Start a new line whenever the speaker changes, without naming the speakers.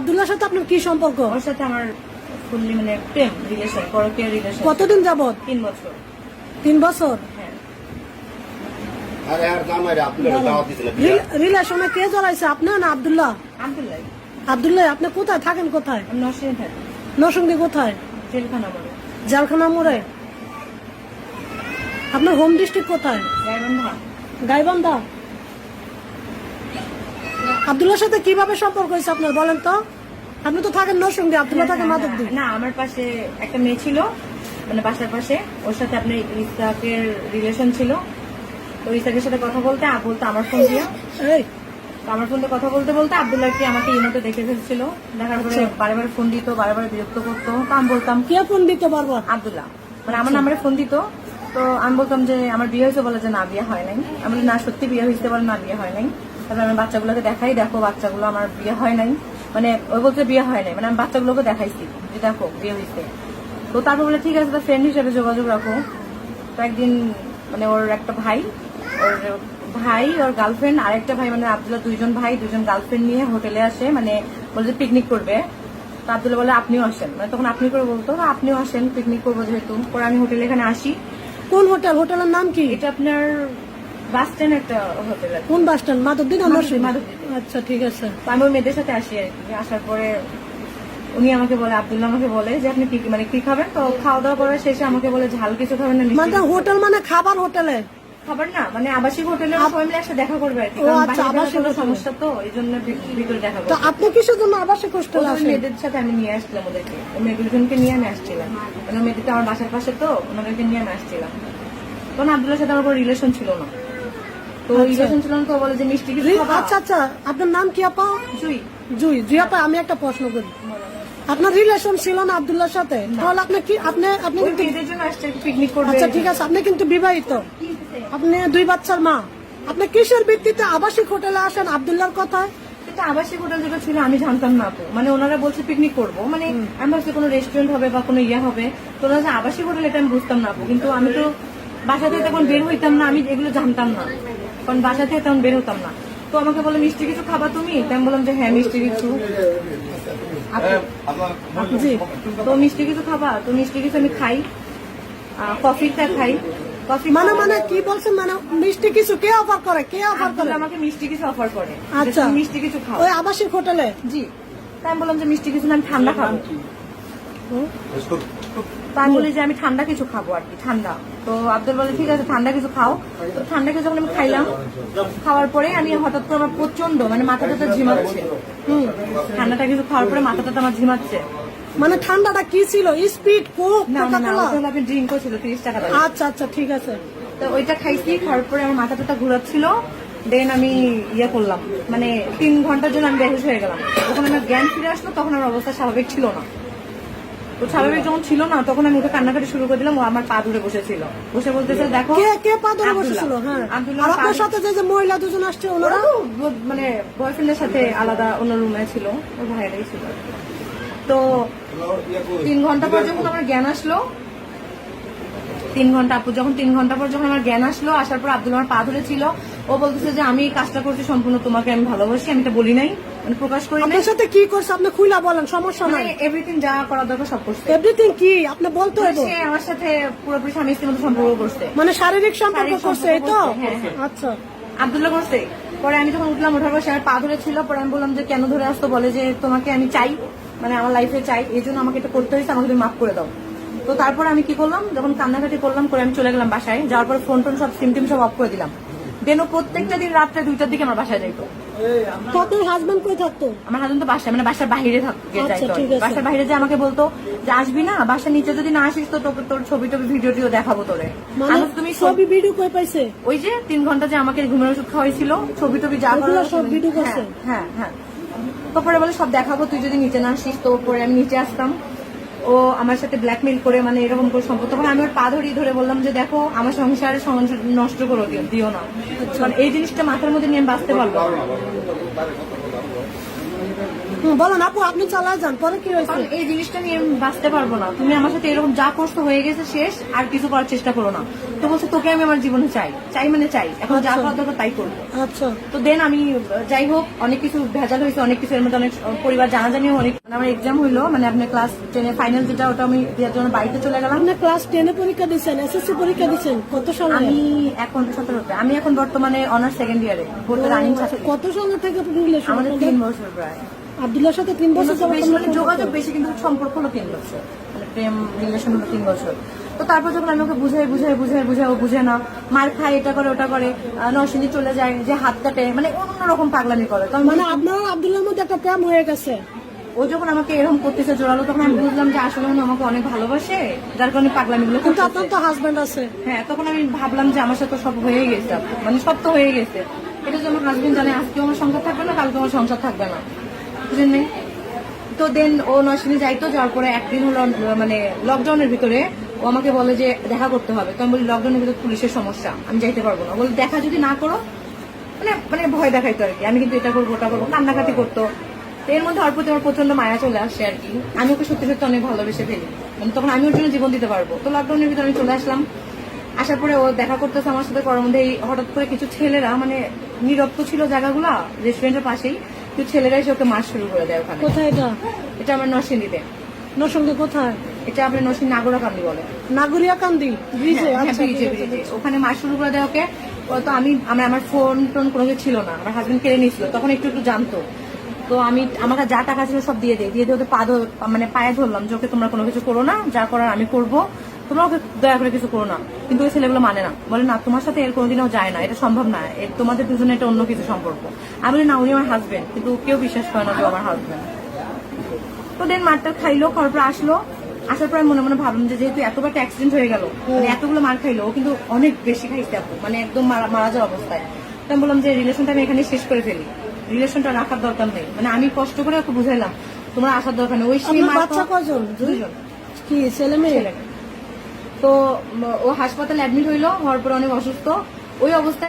আব্দুল্লাহর সাথে আপনার কি সম্পর্ক?
ওর সাথে আমার ফুললি মানে প্রেম রিলেশন পরকীয় রিলেশন
কতদিন যাবত
তিন বছর।
তিন বছর?
হ্যাঁ।
রিলেশনে কে জড়াইছে? না আব্দুল্লাহ?
আব্দুল্লাহ।
আব্দুল্লাহ আপনি কোথায়? থাকেন কোথায়? নরসিংদী কোথায়?
জেলখানা বলে
জালখানা মোড়ে? আপনার হোম ডিস্ট্রিক্ট কোথায়?
গাইবান্ধা।
গাইবান্ধা? আব্দুল্লাহর সাথে কীভাবে সম্পর্ক হয়েছে আপনার বলেন তো? আপনি তো থাকেন নরসিংদী আব্দুল্লাহ থাকেন মাধবদী।
না আমার পাশে একটা মেয়ে ছিল মানে বাসার পাশে। ওর সাথে আপনার ইসাকের রিলেশন ছিল। তো ইসাকের সাথে কথা বলতে বলতো আমার ফোন দিয়া। আমার ফোনে কথা বলতে বলতে আব্দুল্লাহকে আমাকে ইমোতে দেখে ফেলছিল। দেখার পরে বারে বারে ফোন দিত বারে বারে বিরক্ত করতো। তো আমি বলতাম
কে ফোন দিতে পারব
আব্দুল্লাহ। মানে আমার নাম্বারে ফোন দিত। তো আমি বলতাম যে আমার বিয়ে হয়েছে বলে যে না বিয়ে হয় নাই। আমি না সত্যি বিয়ে হয়েছে বলে না বিয়ে হয় নাই। তারপরে আমি বাচ্চাগুলোকে দেখাই দেখো বাচ্চাগুলো আমার বিয়ে হয় নাই। মানে ওই বলতে বিয়ে হয় নাই মানে আমি বাচ্চাগুলোকে দেখাইছি যে দেখো বিয়ে হয়েছে তো তারপর বলে ঠিক আছে ফ্রেন্ড হিসেবে যোগাযোগ রাখো। তো একদিন মানে ওর একটা ভাই ওর ভাই ওর গার্লফ্রেন্ড আর একটা ভাই মানে আব্দুল্লাহ দুইজন ভাই দুজন গার্লফ্রেন্ড নিয়ে হোটেলে আসে মানে বলছে পিকনিক করবে। তো আব্দুল্লাহ বলে আপনিও আসেন। মানে তখন আপনি করে বলতো আপনিও আসেন পিকনিক করব যেহেতু। পরে আমি হোটেলে এখানে আসি।
কোন হোটেল? হোটেলের নাম কি?
এটা আপনার বাস স্ট্যান্ড একটা হোটেল
কোন বাস স্ট্যান্ড? মাধবদী না
মাধবদী,
নরসিংদী
মাধবদী।
আচ্ছা ঠিক আছে।
আমি ওই মেয়েদের সাথে আসি আর কি। আসার পরে উনি আমাকে বলে আব্দুল্লাহ আমাকে বলে যে আপনি কি মানে কি খাবেন? তো খাওয়া দাওয়া করার শেষে আমাকে বলে ঝাল কিছু খাবেন না
মানে হোটেল মানে খাবার হোটেলে?
খাবার না মানে আবাসিক হোটেলে সবাই মিলে একসাথে দেখা করবে আর কি।
আচ্ছা, আবাসিক
সমস্যা তো এই জন্য ভিতরে দেখা
তো আপনি কিসের জন্য আবাসিক হোস্টেল আসেন?
মেয়েদের সাথে আমি নিয়ে আসছিলাম ওদেরকে। ওই মেয়েগুলোজনকে নিয়ে আমি আসছিলাম। মানে ওই মেয়েদেরটা আমার বাসার পাশে তো ওনাদেরকে নিয়ে আমি আসছিলাম। তখন আব্দুল্লার সাথে আমার কোনো রিলেশন ছিল না। তো
আচ্ছা।
ছিল তো বলে যে মিষ্টি কিছু
আচ্ছা আচ্ছা। আপনার নাম কি আপা?
জুই।
জুই। জুই আপা আমি একটা প্রশ্ন করি। আপনার রিলেশন ছিল না আব্দুল্লাহর সাথে? তাহলে আপনি কি আপনি আপনি কিন্তু
পিকনিক
আচ্ছা ঠিক আছে। আপনি কিন্তু বিবাহিত। আপনি দুই বাচ্চার মা। আপনি কিসের ভিত্তিতে আবাসিক হোটেলে আসেন আব্দুল্লাহর কথায়?
এটা আবাসিক হোটেল যেটা ছিল আমি জানতাম না তো। মানে ওনারা বলছে পিকনিক করব। মানে আমি ভাবছি কোনো রেস্টুরেন্ট হবে বা কোনো ইয়ে হবে। তো ওনারা আবাসিক হোটেল এটা আমি বুঝতাম না। কিন্তু আমি তো বাসা থেকে তখন বের হইতাম না আমি এগুলো জানতাম না। কারণ বাসা থেকে তখন বের হতাম না। তো আমাকে বলে মিষ্টি কিছু খাবা তুমি? তাই আমি বললাম যে হ্যাঁ মিষ্টি কিছু।
জি।
তো মিষ্টি কিছু খাবা? তো মিষ্টি কিছু আমি খাই। কফিটা খাই। কফি
মানে মানে কি বলছেন মানে? মিষ্টি কিছু কে অফার করে? কে অফার করে?
আমাকে মিষ্টি কিছু অফার করে।
আচ্ছা।
মিষ্টি কিছু খাও।
ওই আবাসিক হোটেলে?
জি। তাই আমি বললাম যে মিষ্টি কিছু না আমি ঠান্ডা খাব। আমি বলি যে আমি ঠান্ডা কিছু খাব আর কি ঠান্ডা। তো আব্দুল বলে ঠিক আছে ঠান্ডা কিছু খাও। তো ঠান্ডা কিছু যখন আমি খাইলাম খাওয়ার পরে আমি হঠাৎ করে আমার প্রচণ্ড মানে মাথা টাথা ঝিমাচ্ছে।
হুম
ঠান্ডাটা কিছু খাওয়ার পরে মাথা টাথা আমার ঝিমাচ্ছে।
মানে ঠান্ডাটা কি ছিল? স্পিড কোক
না না না আপনি ড্রিঙ্কও ছিল তিরিশ টাকা
আচ্ছা আচ্ছা ঠিক আছে।
তো ওইটা খাইছি খাওয়ার পরে আমার মাথা টাথা ঘুরাচ্ছিল। দেন আমি ইয়ে করলাম। মানে তিন ঘণ্টার জন্য আমি বেহুশ হয়ে গেলাম। যখন আমার জ্ঞান ফিরে আসলো তখন আমার অবস্থা স্বাভাবিক ছিল না। তো স্বাভাবিক যখন ছিল না তখন আমি ওকে কান্নাকাটি শুরু করে দিলাম ও আমার পা ধরে বসেছিল। বসে বলতেছে দেখো
কে কে পা ধরে বসেছিল? হ্যাঁ। আর আপনার সাথে যে যে মহিলা দুজন আসছে ওনারা?
মানে বয়ফ্রেন্ডের সাথে আলাদা অন্য রুমে ছিল ওর ভাইয়েরাই ছিল। তো তিন ঘণ্টা পর যখন আমার জ্ঞান আসলো তিন ঘণ্টা আপু যখন তিন ঘণ্টা পর যখন আমার জ্ঞান আসলো আসার পর আব্দুল আমার পা ধরেছিল ও বলতেছে যে আমি কাজটা করছি সম্পূর্ণ তোমাকে আমি ভালোবাসি আমি এটা বলি নাই মানে প্রকাশ করি
আপনার সাথে কি করছে? আপনি খুইলা বলেন সমস্যা নাই।
মানে এভরিথিং যা করার দরকার সব করছে।
এভরিথিং কি? আপনি বলতে
মানে
হইব
সে আমার সাথে পুরোপুরি স্বামী স্ত্রীর মতো সম্পর্ক করছে।
মানে শারীরিক সম্পর্ক করছে এই তো?
হ্যাঁ, হ্যাঁ।
আচ্ছা।
আবদুল্লাহ করছে। পরে আমি যখন উঠলাম ওঠার পর সে আমার পা ধরেছিল পরে আমি বললাম যে কেন ধরে আসতো বলে যে তোমাকে আমি চাই মানে আমার লাইফে চাই এই জন্য আমাকে এটা করতে হয়েছে আমাকে তুমি মাফ করে দাও। তো তারপর আমি কি করলাম? যখন কান্নাকাটি করলাম করে আমি চলে গেলাম বাসায় যাওয়ার পর ফোন টোন সব সিম টিম সব অফ করে দিলাম। দেন প্রত্যেকটা দিন রাত্রে দুইটার দিকে আমার বাসায় যাইতো।
তো আপনার হাজবেন্ড কই থাকতো?
আমার হাজবেন্ড তো বাসায় মানে বাসার বাইরে থাকতে
আচ্ছা,
যাইতো বাসার বাইরে যে আমাকে বলতো যে আসবি না? বাসার নিচে যদি না আসিস তো তোকে তোর ছবি টবি ভিডিও টিও দেখাবো তোরে।
মানে
আমি তুমি
ছবি ভিডিও কই পাইছে?
ওই যে তিন ঘণ্টা যে আমাকে ঘুমের ওষুধ খাওয়াইছিল ছবি টবি যা
সব video
হ্যাঁ,
করছে?
হ্যাঁ হ্যাঁ তো বলে সব দেখাবো তুই যদি নিচে না আসিস তো পরে আমি নিচে আসতাম। ও আমার সাথে ব্ল্যাকমেল করে মানে এরকম করে সম্পর্ক। তখন আমি ওর পা ধরিয়ে ধরে বললাম যে, দেখো, আমার সংসারে নষ্ট করে দিও না। কারণ এই জিনিসটা মাথার মধ্যে নিয়ে বাঁচতে পারব
বলেন আপু আপনি চালায় যান পরে কি হয়েছে?
এই জিনিসটা নিয়ে আমি বাঁচতে পারব না। তুমি আমার সাথে এরকম যা করছ হয়ে গেছে শেষ আর কিছু করার চেষ্টা করো না। তো বলছে তোকে আমি আমার জীবনে চাই। চাই মানে চাই। এখন যা
আচ্ছা।
দরকার তাই করব।
আচ্ছা।
তো দেন আমি যাই হোক অনেক কিছু ভেজাল হয়েছে অনেক কিছু এর মধ্যে অনেক পরিবার অনেক। মানে আমার এক্সাম হইল মানে আপনার ক্লাস টেনে ফাইনাল যেটা ওটা আমি দেওয়ার জন্য বাড়িতে চলে গেলাম।
আপনি ক্লাস টেনে পরীক্ষা দিচ্ছেন এসএসসি পরীক্ষা দিচ্ছেন কত সালে?
আমি এখন সতেরোতে আমি এখন বর্তমানে অনার্স সেকেন্ড ইয়ারে
কত সালে থেকে
আমাদের তিন বছর প্রায়।
আব্দুল্লাহর সাথে তিন বছর?
যোগাযোগ বেশি কিন্তু সম্পর্ক হলো তিন বছর। মানে প্রেম রিলেশন হলো তিন বছর। তো তারপর যখন আমি ওকে বুঝাই বুঝাই বুঝাই বুঝাই ও বুঝে না। মার খায় এটা করে ওটা করে। নরসিংদী চলে যায় যে মানে অন্যরকম পাগলামি করে।
মানে আপনার আব্দুল্লাহর মধ্যে একটা প্রেম হয়ে গেছে।
ও যখন আমাকে এরকম করতেছে জোরালো তখন আমি বুঝলাম যে আসলে উনি আমাকে অনেক ভালোবাসে যার কারণে পাগলামিগুলো
কিন্তু আপনার তো হাজবেন্ড আছে।
হ্যাঁ তখন আমি ভাবলাম যে আমার সাথে সব হয়ে গেছে। মানে সব তো হয়ে গেছে। এটা যে আমার হাজবেন্ড জানে, আজকে আমার সংসার থাকবে না, কালকে আমার সংসার থাকবে না। বুঝলেন? তো দেন ও নরসিংদী যাইতো, যাওয়ার পরে একদিন হলো মানে লকডাউনের ভিতরে ও আমাকে বলে যে, দেখা করতে হবে। তো আমি বলি লকডাউনের ভিতরে পুলিশের সমস্যা, আমি যাইতে পারব না। বলে, দেখা যদি না করো মানে মানে ভয় দেখাইতো আর কি আমি কিন্তু এটা করব, ওটা করব, কান্নাকাটি করতো। এর মধ্যে অল্প আমার প্রচণ্ড মায়া চলে আসে আর কি আমি ওকে সত্যি সত্যি অনেক ভালোবেসে ফেলি। মানে তখন আমি ওর জন্য জীবন দিতে পারব। তো লকডাউনের ভিতরে আমি চলে আসলাম। আসার পরে ও দেখা করতেছে আমার সাথে করার মধ্যে হঠাৎ করে কিছু ছেলেরা মানে নিরপ্ত ছিল জায়গাগুলা রেস্টুরেন্টের পাশেই কিছু ছেলেরা এসে ওকে মার শুরু করে দেয় ওখানে।
কোথায় এটা?
এটা আমার নরসিংদীতে।
নরসঙ্গে কোথায়?
এটা আপনার নরসিংদী নাগরা কান্দি বলে।
নাগরিয়া কান্দি ব্রিজে
হ্যাঁ,
আচ্ছা
ব্রিজে, ব্রিজে। ওখানে মার শুরু করে দেয় ওকে। তো আমি আমার আমার ফোন টোন কোনো কিছু ছিল না। আমার হাজবেন্ড কেড়ে নিয়েছিল। তখন একটু একটু জানতো। তো আমি আমার যা টাকা ছিল সব দিয়ে দিই দিয়ে দিয়ে ওদের পা মানে পায়ে ধরলাম যে ওকে তোমরা কোনো কিছু করো না। যা করার আমি করব। তোমরা ওকে দয়া করে কিছু করো না। কিন্তু ওই ছেলেগুলো মানে না। বলে না তোমার সাথে এর কোনোদিনও যায় না। এটা সম্ভব না। এর তোমাদের দুজনে এটা অন্য কিছু সম্পর্ক। আমি বলি না উনি আমার হাজবেন্ড কিন্তু কেউ বিশ্বাস করে না যে আমার হাজবেন্ড তো দেন মারটা খাইলো খাওয়ার পর আসলো। আসার পর মনে মনে ভাবলাম যে যেহেতু এতবার একটা অ্যাক্সিডেন্ট হয়ে গেল মানে এতগুলো মার খাইলো ও কিন্তু অনেক বেশি খাইছে আপু মানে একদম মারা মারা যাওয়া অবস্থায়। তো আমি বললাম যে রিলেশনটা আমি এখানে শেষ করে ফেলি। রিলেশনটা রাখার দরকার নেই। মানে আমি কষ্ট করে ওকে বুঝাইলাম তোমার আসার দরকার নেই। ওই সেই
বাচ্চা কজন?
দুইজন।
কি ছেলে মেয়ে।
তো ও হাসপাতালে অ্যাডমিট হইল হওয়ার পর অনেক অসুস্থ। ওই অবস্থায়